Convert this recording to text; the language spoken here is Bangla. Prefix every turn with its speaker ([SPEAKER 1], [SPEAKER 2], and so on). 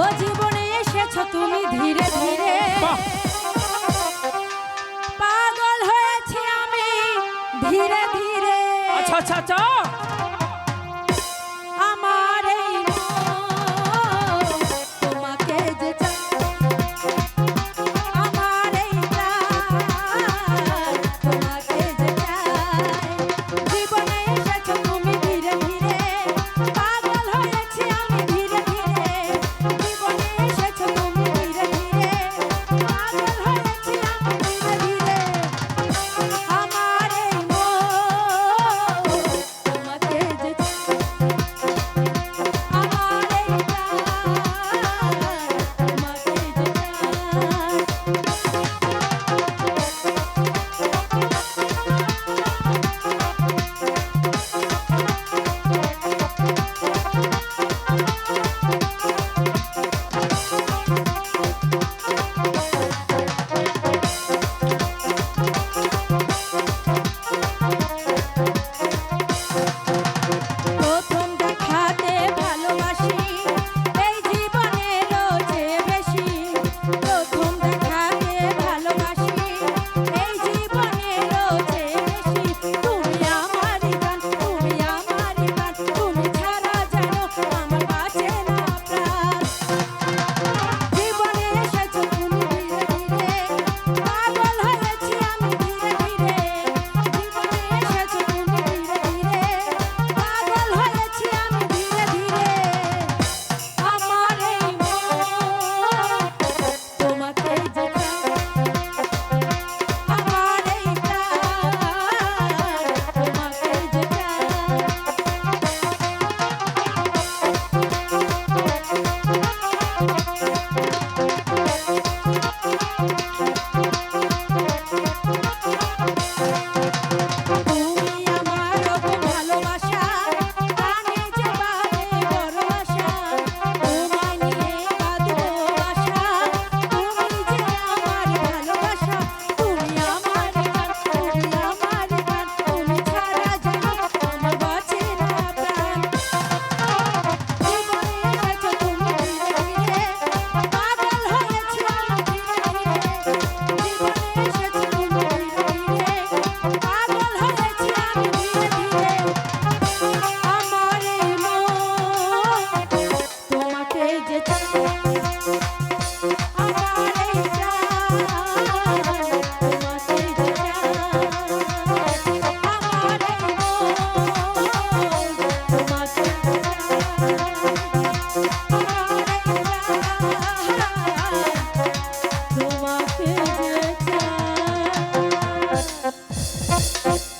[SPEAKER 1] ও জীবনে এসেছ তুমি ধীরে ধীরে। পাগল হয়েছি আমি ধীরে ধীরে।
[SPEAKER 2] আচ্ছা আচ্ছা আচ্ছা।
[SPEAKER 1] Bye.